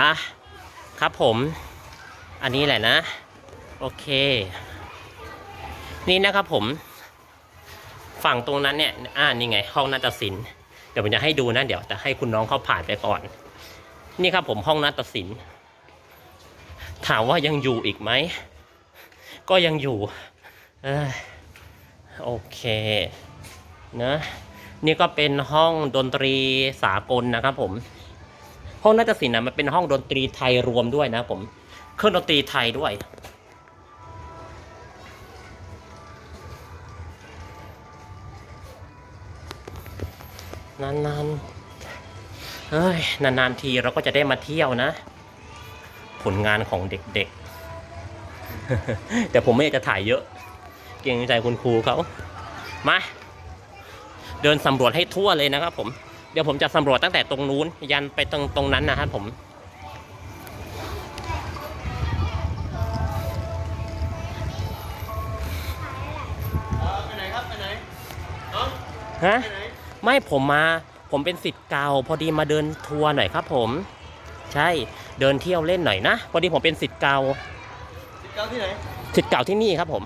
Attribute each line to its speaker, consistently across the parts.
Speaker 1: อะครับผม อันนี้แหละนะ โอเค นี่นะครับผม ฝั่งตรงนั้นเนี่ย อ่านี่ไง ห้องนาฏศิลป์เดี๋ยวผมจะให้ดูนะ เดี๋ยวจะให้คุณน้องเขาผ่านไปก่อน นี่ครับผมห้องนาฏศิลป์ถามว่ายังอยู่อีกไหม ก็ยังอยู่อโอเคนะนี่ก็เป็นห้องดนตรีสากลนะครับผม ห้องนาฏศิลป์นะมันเป็นห้องดนตรีไทยรวมด้วยนะผมเครื่องดนตรีไทยด้วย นานๆเฮ้ยนานๆทีเราก็จะได้มาเที่ยวนะ ผลงานของเด็กๆ แต่ผมไม่อยากจะถ่ายเยอะ เกรงใจคุณครูเขามา เดินสำรวจให้ทั่วเลยนะครับผม ดี๋ยวผมจะสำรวจตั้งแต่ตรงนู้น ยันไปตรงตรงนั้นนะครับผม
Speaker 2: ไปไหนครับไปไหนน้อง
Speaker 1: ฮะ
Speaker 2: ไปไหน
Speaker 1: ไม่ผมมาผมเป็นสิทธิ์เก่า พอดีมาเดินทัวร์หน่อยครับ ผม ใช่เดินเที่ยวเล่นหน่อยนะพอดีผมเป็นสิทธิ์เก่า
Speaker 2: สิบเก้าที่ไหน
Speaker 1: สิทธิ์เก่าที่นี่ครับผม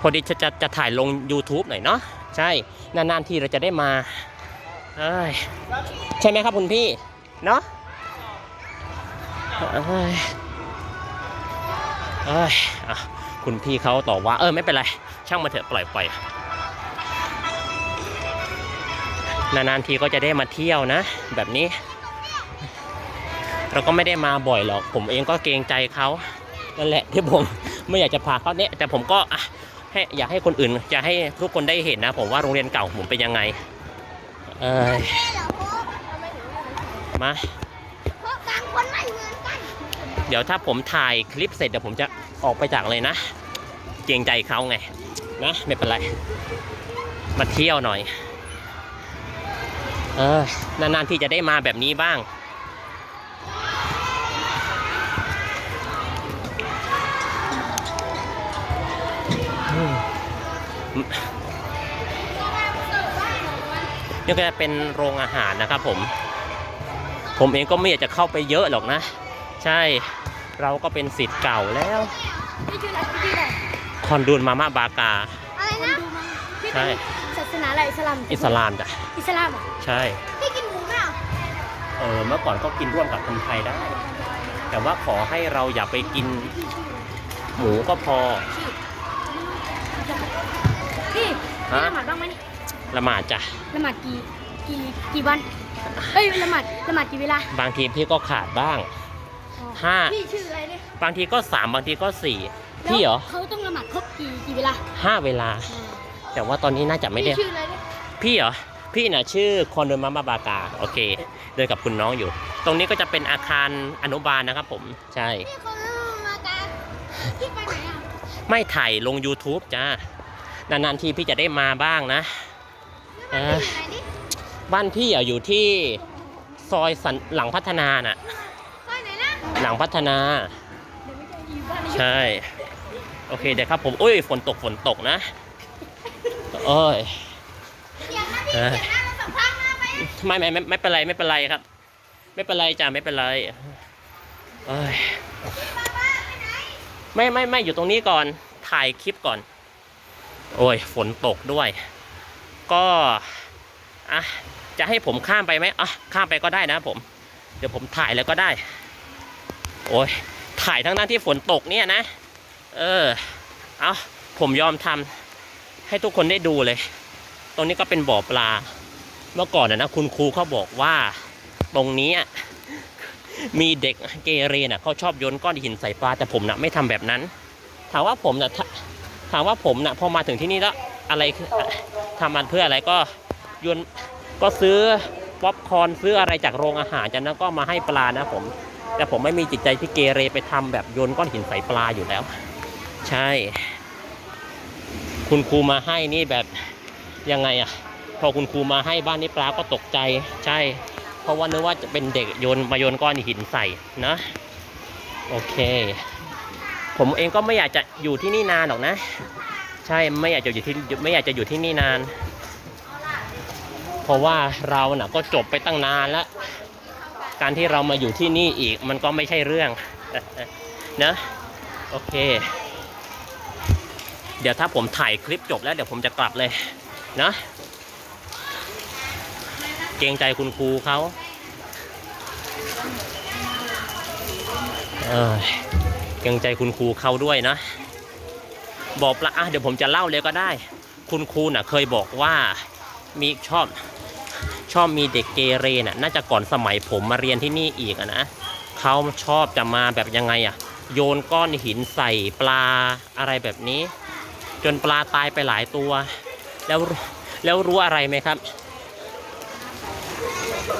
Speaker 1: พอดีจะจะจะถ่ายลง YouTube หน่อยเนาะใช่นานๆทีเราจะได้มาเอ้ย ใช่ไหมครับคุณพี่ เนาะเอ้ยเอ้ยอะคุณพี่เขาตอบว่า เออไม่เป็นไร ช่างมาเถอะปล่อยปล่อยนานๆทีก็จะได้มาเที่ยวนะ แบบนี้ เราก็ไม่ได้มาบ่อยหรอก ผมเองก็เกรงใจเขานั่นแหละที่ผมไม่อยากจะพาเขาเนี่ยแต่ผมก็อะให้อยากให้คนอื่น จะให้ทุกคนได้เห็นนะ ผมว่าโรงเรียนเก่าผมเป็นยังไง เอยมา
Speaker 3: เพราะบางคนไม่เหมือนกัน
Speaker 1: เดี๋ยวถ้าผมถ่ายคลิปเสร็จเดี๋ยวผมจะออกไปจากเลยนะ เกรงใจเขาไง นะไม่เป็นไร มาเที่ยวหน่อย เออนานๆที่จะได้มาแบบนี้บ้าง นี่ก็จะเป็นโรงอาหารนะครับผม ผมเองก็ไม่อยากจะเข้าไปเยอะหรอกนะ ใช่เราก็เป็นสิทธิ์เก่าแล้ว
Speaker 3: พี่ชื่ออะไรพี่ชื่ออะไร
Speaker 1: คอนดูนมาม่าบากา
Speaker 3: อะไรนะพี่
Speaker 1: ใช่
Speaker 3: เป็นศาสนาอะไรอิสลาม
Speaker 1: อิสลามจ้ะ
Speaker 3: อิสลามเหรอ
Speaker 1: ใช่
Speaker 3: พี่กินหมูไหมอะ
Speaker 1: เออเมื่อก่อนก็กินร่วมกับคนไทยได้ แต่ว่าขอให้เราอย่าไปกินหมูก็พอ
Speaker 3: พี่
Speaker 1: ฮะ
Speaker 3: ละหมาดบ้างไหม
Speaker 1: ละหมาดจ้ะ
Speaker 3: ละหมาดกี่กี่กี่วันเอ้ยละหมาดละหมาดกี่เวลา
Speaker 1: บางทีพี่ก็ขาดบ้าง
Speaker 3: อ๋อ
Speaker 1: ห้า
Speaker 3: พี่ชื่ออะไรเนี่ย
Speaker 1: บางทีก็สามบางทีก็สี่พี่เหรอ
Speaker 3: แล้วเขาต้องละหมาดครบกี่กี่เวลา
Speaker 1: ห้าเวลา แต่ว่าตอนนี้น่าจะไม่ได้
Speaker 3: พี่ชื่ออะไรเนี่ย
Speaker 1: พี่เหรอพี่น่ะชื่อคอนโดมามาบากาโอเค เดินกับคุณน้องอยู่ ตรงนี้ก็จะเป็นอาคารอนุบาลนะครับผมใช่
Speaker 3: พี่เขามาการพี่ไปไหนอะ
Speaker 1: ไม่ถ่ายลง YouTube จ้านานๆทีพี่จะได้มาบ้างนะเออ
Speaker 3: พี่อยู่ไหนดิ
Speaker 1: บ้านพี่อะอยู่ที่ซอยสันหลังพัฒนาน่ะ
Speaker 3: ซอยไหนนะ
Speaker 1: หลังพัฒนา
Speaker 3: เดี๋ยวไม่ใช่อยู่บ้านนี้
Speaker 1: ใช่ โอเคเดี๋ยวครับผมอุ้ยฝนตกฝนตกนะโอ้ย
Speaker 3: เดี๋ยวนะพี่
Speaker 1: เออ
Speaker 3: เดี๋ยวนะเราสัมภาษณ์มาไหม
Speaker 1: ไม่ไม่ไม่ไม่เป็นไรไม่เป็นไรครับ ไม่เป็นไรจ้าไม่เป็นไรเอ้ยไม่ไม่ไม่อยู่ตรงนี้ก่อนถ่ายคลิปก่อน โอ้ยฝนตกด้วย ก็อะจะให้ผมข้ามไปไหมอะข้ามไปก็ได้นะผม เดี๋ยวผมถ่ายแล้วก็ได้ โอ้ยถ่ายทั้งนั้นที่ฝนตกเนี่ยนะ เออ เอาผมยอมทำให้ทุกคนได้ดูเลย ตรงนี้ก็เป็นบ่อปลา เมื่อก่อนนะคุณครูเขาบอกว่า ตรงนี้มีเด็กเกเรน่ะเขาชอบโยนก้อนหินใส่ปลา แต่ผมน่ะไม่ทำแบบนั้น ถามว่าผมน่ะถามว่าผมน่ะพอมาถึงที่นี่แล้วอะไรคือ ทำมันเพื่ออะไรก็โยนก็ซื้อป๊อปคอร์นซื้ออะไรจากโรงอาหารจากนั้นก็มาให้ปลานะผม แต่ผมไม่มีจิตใจที่เกเรไปทำแบบโยนก้อนหินใส่ปลาอยู่แล้ว ใช่ คุณครูมาให้นี่แบบยังไงอะพอคุณครูมาให้บ้านนี้ปลาก็ตกใจ ใช่ เพราะว่านึกว่าจะเป็นเด็กโยนมาโยนก้อนหินใส่นะโอเค ผมเองก็ไม่อยากจะอยู่ที่นี่นานหรอกนะ ใช่ไม่อยากจะอยู่ที่ไม่อยากจะอยู่ที่นี่นาน เพราะว่าเราน่ะก็จบไปตั้งนานแล้ว การที่เรามาอยู่ที่นี่อีกมันก็ไม่ใช่เรื่องนะโอเค เดี๋ยวถ้าผมถ่ายคลิปจบแล้วเดี๋ยวผมจะกลับเลยนะเกรงใจคุณครูเขาเออเกรงใจคุณครูเขาด้วยนะ บอกละอะเดี๋ยวผมจะเล่าเลยก็ได้ คุณครูน่ะเคยบอกว่ามีชอบชอบมีเด็กเกเรน่ะน่าจะก่อนสมัยผมมาเรียนที่นี่อีกนะเขาชอบจะมาแบบยังไงอะ โยนก้อนหินใส่ปลาอะไรแบบนี้ จนปลาตายไปหลายตัว แล้วแล้วรู้อะไรไหมครับ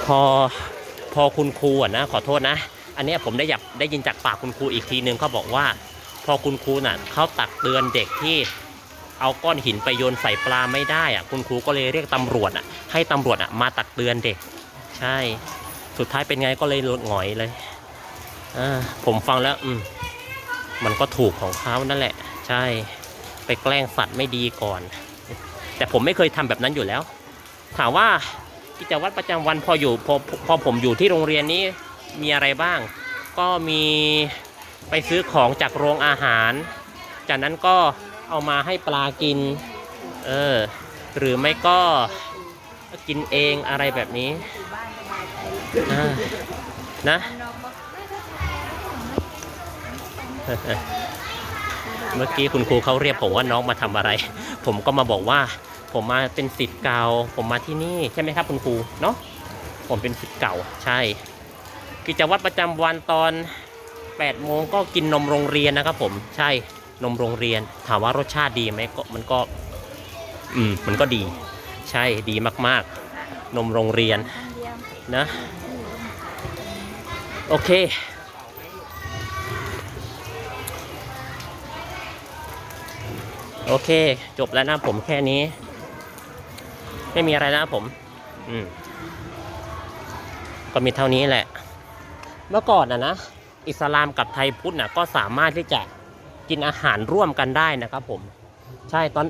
Speaker 1: พอพอคุณครูอะนะขอโทษนะ อันนี้ผมได้ยากได้ยินจากปากคุณครูอีกทีนึงเขาบอกว่า พอคุณครูน่ะเขาตักเตือนเด็กที่เอาก้อนหินไปโยนใส่ปลาไม่ได้อะคุณครูก็เลยเรียกตำรวจอะให้ตำรวจอะมาตักเตือนเด็ก ใช่ สุดท้ายเป็นไงก็เลยลดหงอยเลยผมฟังแล้วอืมมันก็ถูกของเขานั่นแหละ ใช่ ไปแกล้งสัตว์ไม่ดีก่อน แต่ผมไม่เคยทำแบบนั้นอยู่แล้ว ถามว่ากิจวัตรประจำวันพออยู่พอพอผมอยู่ที่โรงเรียนนี้มีอะไรบ้าง ก็มี ไปซื้อของจากโรงอาหาร จากนั้นก็เอามาให้ปลากิน เออ หรือไม่ก็กินเองอะไรแบบนี้นะเมื่อกี้คุณครูเขาเรียกผมว่าน้องมาทำอะไร ผมก็มาบอกว่า ผมมาเป็นสิทธิ์เก่า ผมมาที่นี่ใช่ไหมครับคุณครูเนาะผมเป็นสิทธิ์เก่าใช่ กิจวัตรประจำวันตอน 8โมงก็กินนมโรงเรียนนะครับผมใช่นมโรงเรียน ถามว่ารสชาติดีไหมก็มันก็ อืมมันก็ดี ใช่ดีมากๆ นมโรงเรียนนะโอเค โอเค จบแล้วนะผมแค่นี้ ไม่มีอะไรนะผม อืมก็มีเท่านี้แหละ เมื่อก่อนนะนะ อิสลามกับไทยพุทธนะก็สามารถที่จะกินอาหารร่วมกันได้นะครับผม ใช่ตอน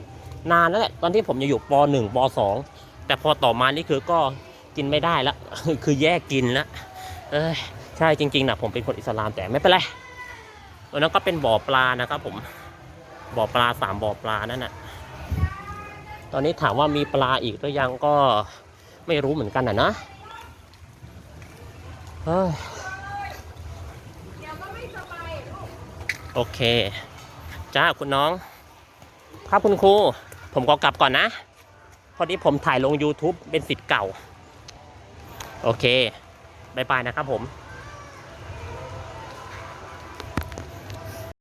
Speaker 1: นานแล้วแหละตอนที่ผมอยู่ป .1 ป .2 แต่พอต่อมานี่คือก็กินไม่ได้แล้วคือแยกกินแล้วเอ้ยใช่จริงๆนะผมเป็นคนอิสลามแต่ไม่เป็นไรวันนั้นก็เป็นบ่อปลานะครับผมบ่อปลาสามบ่อปลานั่นน่ะตอนนี้ถามว่ามีปลาอีกหรือยังก็ไม่รู้เหมือนกันอะนะเฮ้ย โอเค จ้าคุณน้อง ครับคุณครู ผมก็กลับก่อนนะ พอดีผมถ่ายลง YouTube เป็นสิทธิ์เก่า โอเคบายบายนะครับผม